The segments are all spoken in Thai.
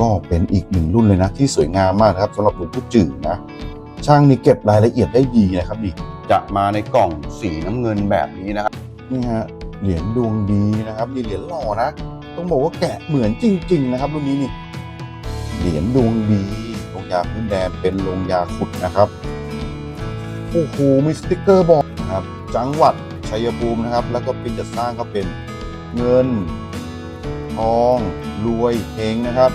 ก็เป็นอีกหนึ่งรุ่นเลยนะที่สวยงามมากนะครับสำหรับหลวงปู่จื่อนะช่างนี่เก็บรายละเอียดได้ดีนะครับนี่จะมาในกล่องสีน้ำเงินแบบนี้นะครับนี่ฮะเหรียญดวงดีนะครับนี่เหรียญหล่อนะ ต้องบอกว่าแกะเหมือนจริง ๆ นะครับรุ่นนี้นี่เหรียญดวงดีลงยาพื้นแดนเป็นลงยาขุดนะครับโอ้โหมีสติ๊กเกอร์บอกนะครับจังหวัดชัยภูมินะครับ แล้วก็ป็นจัดสร้างก็เป็นเงินทองรวยเฮงนะครับ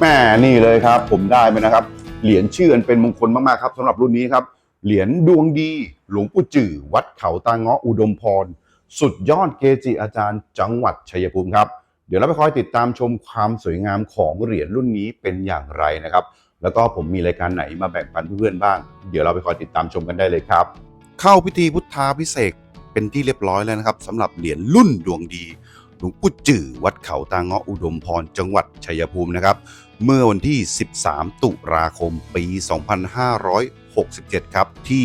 แม่นี่เลยครับ ผมได้ไปนะครับ เหรียญชื่ออันเป็นมงคลมากๆครับสำหรับรุ่นนี้ครับ เหรียญดวงดี หลวงปู่จื่อวัดเขาตาเงาะอุดมพร สุดยอดเกจิอาจารย์จังหวัดชัยภูมิครับ เดี๋ยวเราไปคอยติดตามชมความสวยงามของเหรียญรุ่นนี้เป็นอย่างไรนะครับ แล้วก็ผมมีรายการไหนมาแบ่งปันเพื่อนๆบ้าง เดี๋ยวเราไปคอยติดตามชมกันได้เลยครับ เข้าพิธีพุทธาพิเศษกเป็นที่เรียบร้อยแล้วนะครับสำหรับเหรียญรุ่นดวงดี หลวงปู่จื่อวัดเขาตาเงาะอุดมพรจังหวัดชัยภูมินะครับ เมื่อวันที่ 13 ตุลาคมปี 2567 ครับที่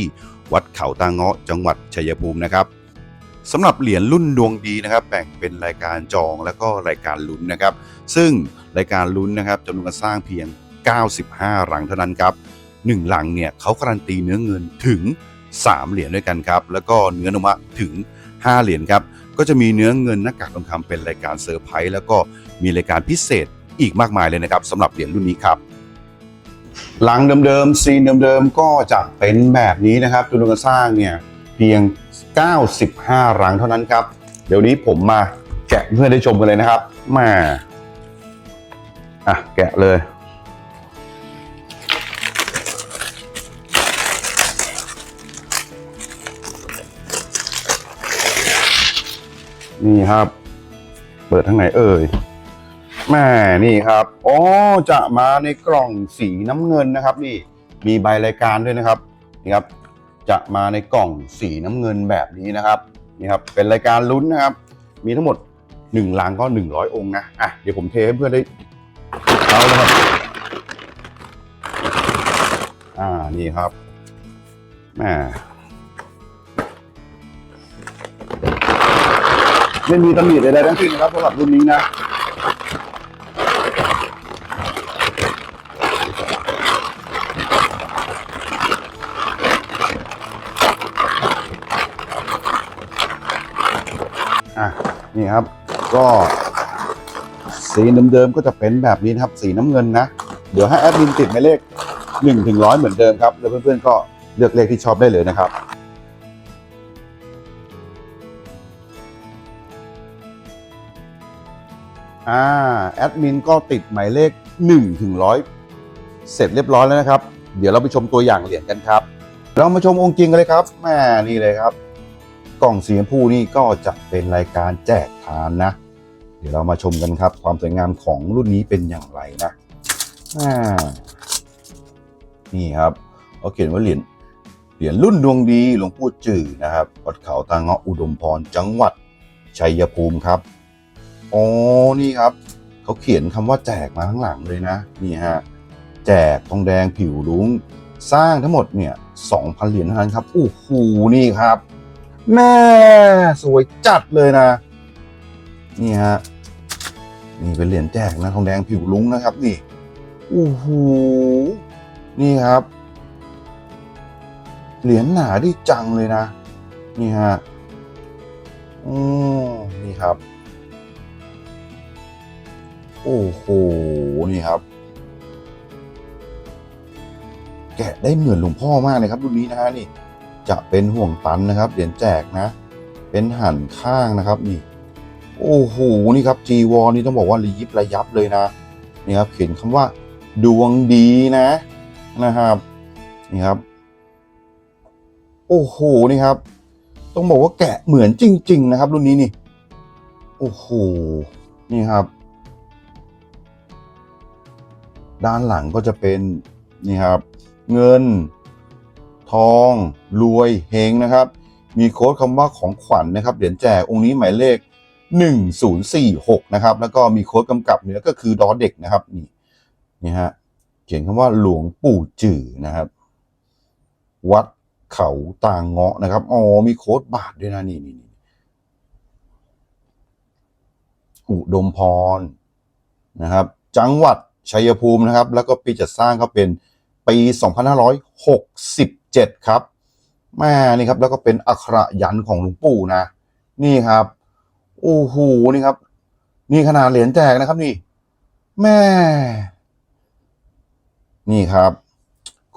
วัดเขาตาเงาะจังหวัดชัยภูมินะครับสำหรับเหรียญรุ่นดวงดีนะครับแบ่งเป็นรายการจองและก็รายการลุ้นนะครับ ซึ่งรายการลุ้นนะครับจำนวนการสร้างเพียง 95รังเท่านั้นครับ1หลังเนี่ยเขาการันตีเนื้อเงินถึง 3 เหรียญด้วยกันครับ แล้วก็เนื้อนมะถึง 5 เหรียญครับ ก็จะมีเนื้อเงินหน้ากากทองคำเป็นรายการเซอร์ไพรส์แล้วก็มีรายการพิเศษอีกมากมายเลยนะครับสำหรับเหรียญรุ่นนี้ครับหลังเดิมๆซีนเดิมๆก็จะเป็นแบบนี้นะครับจำนวนการสร้างเนี่ยเพียง 95รังเท่านั้นครับ เดี๋ยวนี้ผมมาแกะเพื่อได้ชมกันเลยนะครับมาอะแกะเลย นี่ครับ เปิดทางไหนเอ่ยแม่นี่ครับอ๋อจะมาในกล่องสีน้ำเงินนะครับ นี่มีใบรายการด้วยนะครับนี่ครับ จะมาในกล่องสีน้ำเงินแบบนี้นะครับนี่ครับ เป็นรายการลุ้นนะครับ มีทั้งหมดหนึ่งลังก็หนึ่งร้อยองค์นะอะเดี๋ยวผมเทให้เพื่อนได้เอาเลยครับ อ่านี่ครับแม่ ไม่มีตำหนิใดๆทั้งสิ้นนะครับสำหรับรุ่นนี้นะอะนี่ครับก็สีเดิมๆก็จะเป็นแบบนี้นะครับ สีน้ำเงินนะ เดี๋ยวให้แอดมินติดหมายเลข1ถึงร้อยเหมือนเดิมครับ แล้วเพื่อนๆก็เลือกเลขที่ชอบได้เลยนะครับ อ่าแอดมินก็ติดหมายเลข1ถึงร้อยเสร็จเรียบร้อยแล้วนะครับ เดี๋ยวเราไปชมตัวอย่างเหรียญกันครับ เรามาชมองค์จริงกันเลยครับแม่นี่เลยครับ กล่องสีชมพูนี่ก็จะเป็นรายการแจกทานนะ เดี๋ยวเรามาชมกันครับ ความสวยงามของรุ่นนี้เป็นอย่างไรนะนี่ครับเขาเขียนว่าเหรียญเหรียญรุ่นดวงดีหลวงปู่จื่อนะครับวัดเขาตาเงาะอุดมพรจังหวัดชัยภูมิครับ อ๋อนี่ครับเขาเขียนคำว่าแจกมาข้างหลังเลยนะนี่ฮะแจกทองแดงผิวรุ้งสร้างทั้งหมดเนี่ย2,000เหรียญเท่านั้นครับโอ้โหนี่ครับ แม่สวยจัดเลยนะ นี่ฮะนี่เป็นเหรียญแจกนะทองแดงผิวรุ้งนะครับ นี่โอ้โหนี่ครับ เหรียญหนาดีจังเลยนะ นี่ฮะอืมนี่ครับ โอ้โห นี่ครับ แกะได้เหมือนหลวงพ่อมากเลยครับรุ่นนี้นะฮะนี่ จะเป็นห่วงตันนะครับ เหรียญแจกนะ เป็นหันข้างนะครับนี่ โอ้โห นี่ครับจีวรนี่ต้องบอกว่าระยิบระยับเลยนะ นี่ครับ เขียนคำว่า ดวงดีนะนะครับ นี่ครับ โอ้โห นี่ครับ ต้องบอกว่าแกะเหมือนจริง ๆ นะครับ รุ่นนี้นี่ โอ้โห นี่ครับ ด้านหลังก็จะเป็นนี่ครับ เงิน ทอง รวยเฮงนะครับ มีโค้ดคำว่าของขวัญนะครับเหรียญแจกองค์นี้หมายเลข 1046 นะครับ แล้วก็มีโค้ดกำกับเหนือก็คือดอเด็กนะครับนี่นี่ฮะเขียนคำว่าหลวงปู่จื่อนะครับ วัดเขาตางเงาะนะครับอ๋อมีโค้ดบาทด้วยนะนี่นี่นี่อุดมพรนะครับ จังหวัด ชัยภูมินะครับ แล้วก็ปีจัดสร้างก็เป็นปี 2567 ครับแม่นี่ครับแล้วก็เป็นอักขระยันของหลวงปู่นะ นี่ครับโอ้โหนี่ครับ นี่ขนาดเหรียญแจกนะครับนี่แม่นี่ครับ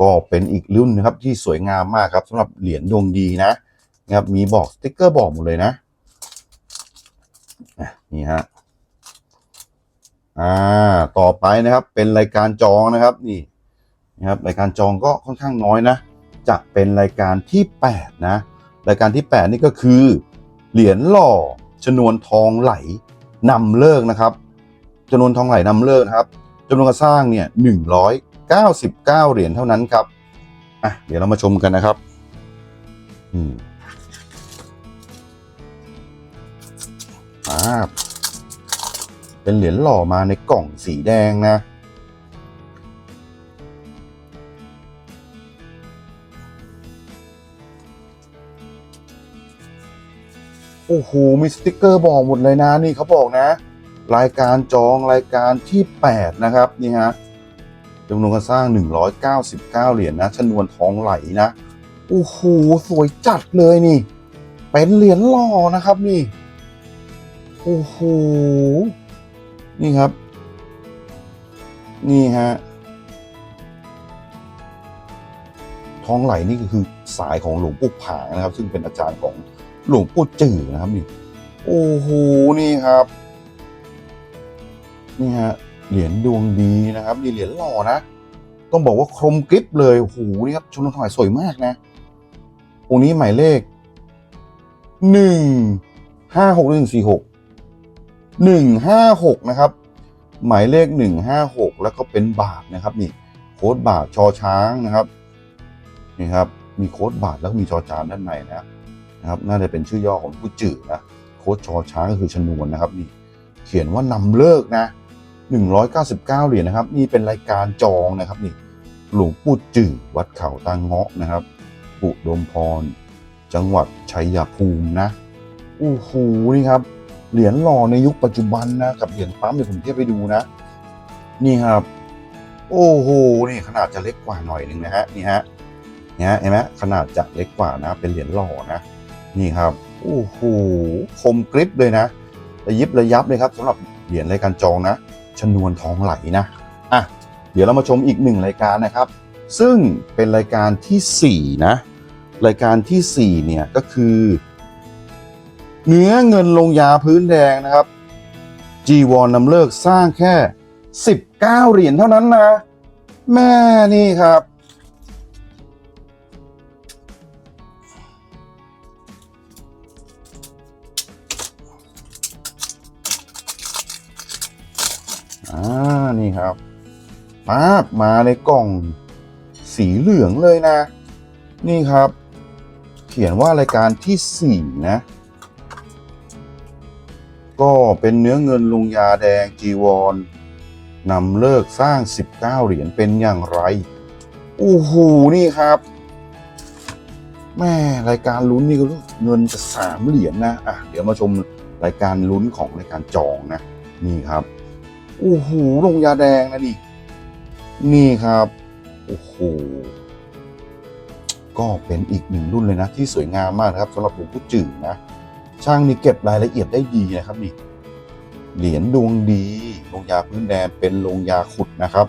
ก็เป็นอีกรุ่นนะครับที่สวยงามมากครับสำหรับเหรียญดวงดีนะนะครับมีบอกสติ๊กเกอร์บอกหมดเลยนะนี่ฮะ อ่าต่อไปนะครับเป็นรายการจองนะครับนี่นะครับรายการจองก็ค่อนข้างน้อยนะ จะเป็นรายการที่ 8 นะ รายการที่ 8 นี่ก็คือ เหรียญหล่อชนวนทองไหลนำเลิกนะครับจำนวนทองไหลนำเลิกนะครับจำนวนการสร้างเนี่ย199เหรียญเท่านั้นครับอะเดี๋ยวเรามาชมกันนะครับอืมอ่า เป็นเหรียญหล่อมาในกล่องสีแดงนะ โอ้โห มีสติกเกอร์บอกหมดเลยนะ นี่เขาบอกนะ รายการจองรายการที่ 8 นะครับ นี่ฮะจำนวนการสร้าง 199 เหรียญนะชนวนทองไหลนะ โอ้โห สวยจัดเลยนี่ เป็นเหรียญหล่อนะครับนี่ โอ้โห นี่ครับ นี่ฮะ ท้องไหลนี่ก็คือสายของหลวงปู่ผางนะครับ ซึ่งเป็นอาจารย์ของหลวงปู่จื่อนะครับนี่ โอ้โห นี่ครับ นี่ฮะ เหรียญดวงดีนะครับนี่เหรียญหล่อนะ ต้องบอกว่าคมกริบเลย โอ้โห นี่ครับชนนทองไหลสวยมากนะ องค์นี้หมายเลขหนึ่งห้าหกหนึ่งสี่หก หนึ่งห้าหกนะครับ หมายเลขหนึ่งห้าหกแล้วก็เป็นบาทนะครับนี่โค้ดบาทชอช้างนะครับนี่ครับมีโค้ดบาทแล้วมีชอจานด้านในนะนะครับ น่าจะเป็นชื่อย่อของผู้จื่อนะโค้ดชอช้างก็คือชนวนนะครับนี่เขียนว่านำเลิกนะ 199 เหรียญนะครับ นี่เป็นรายการจองนะครับนี่หลวงปู่จื่อวัดเขาตางเงาะนะครับปุดมพร จังหวัดชัยภูมินะโอ้โหนี่ครับ เหรียญหล่อในยุคปัจจุบันนะกับเหรียญปั๊มเดี๋ยวผมเทียบไปดูนะ นี่ครับ โอ้โหนี่ขนาดจะเล็กกว่าหน่อยหนึ่งนะฮะนี่ฮะเนี่ยเห็นไหมขนาดจะเล็กกว่านะ เป็นเหรียญหล่อนะ นี่ครับโอ้โหคมกริบเลยนะระยิบระยับเลยครับสำหรับเหรียญรายการจองนะชนวนทองไหลนะอะเดี๋ยวเรามาชมอีกหนึ่งรายการนะครับ ซึ่งเป็นรายการทีสี่4 นะ รายการทีสี่ 4 เนี่ยก็คือ เนื้อเงินลงยาพื้นแดงนะครับจีวรนำเลิกสร้างแค่ 19 เหรียญเท่านั้นนะ แม่นี่ครับ อ่า นี่ครับป๊าบมาในกล่องสีเหลืองเลยนะ นี่ครับ เขียนว่ารายการที่สี่นะ ก็เป็นเนื้อเงินลงยาแดงจีวรนำเลิกสร้าง 19 เหรียญเป็นอย่างไรโอ้โหนี่ครับแม่รายการลุ้นนี่ก็รู้เงินจะสามเหรียญนะอะเดี๋ยวมาชมรายการลุ้นของรายการจองนะ นี่ครับโอ้โหลงยาแดงนะนี่นี่ครับโอ้โหก็เป็นอีกหนึ่งรุ่นเลยนะ ที่สวยงามมากนะครับสำหรับหลวงปู่จื่อนะ ช่างนี่เก็บรายละเอียดได้ดีนะครับนี่เหรียญดวงดีลงยาพื้นแดนเป็นลงยาขุดนะครับ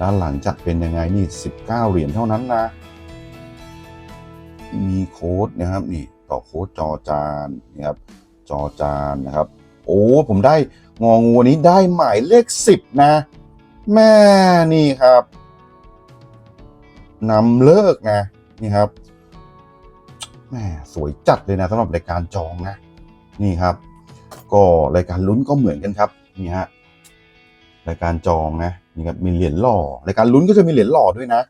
ด้านหลังจะเป็นยังไงนี่ 19 เหรียญเท่านั้นนะ มีโค้ดนะครับนี่ต่อโค้ดจอจานนะครับจอจานนะครับ โอ้ผมได้งองูวันนี้ได้หมายเลขสิบนะ แม่นี่ครับนำเลิกนะนี่ครับ แม่สวยจัดเลยนะสำหรับรายการจองนะ นี่ครับ ก็รายการลุ้นก็เหมือนกันครับนี่ฮะรายการจองนะนี่ครับมีเหรียญหล่อรายการลุ้นก็จะมีเหรียญหล่อด้วยนะ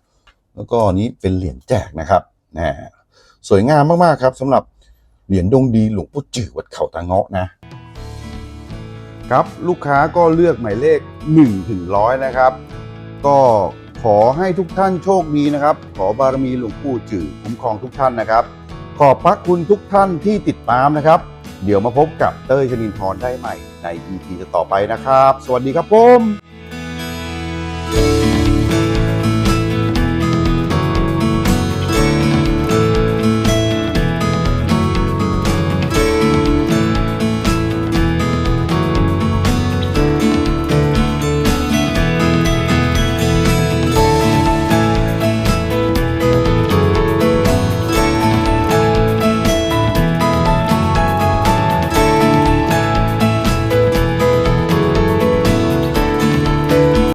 แล้วก็นี้เป็นเหรียญแจกนะครับนะสวยงามมากๆครับสำหรับเหรียญดวงดีหลวงปู่จือวัดเขาตาเงาะนะ ครับลูกค้าก็เลือกหมายเลข1ถึงร้อยนะครับ ก็ขอให้ทุกท่านโชคดีนะครับ ขอบารมีหลวงปู่จือคุ้มครองทุกท่านนะครับ ขอบพระคุณทุกท่านที่ติดตามนะครับ เดี๋ยวมาพบกับเต้ยชนินทร์ได้ใหม่ใน EP ต่อไปนะครับ สวัสดีครับผม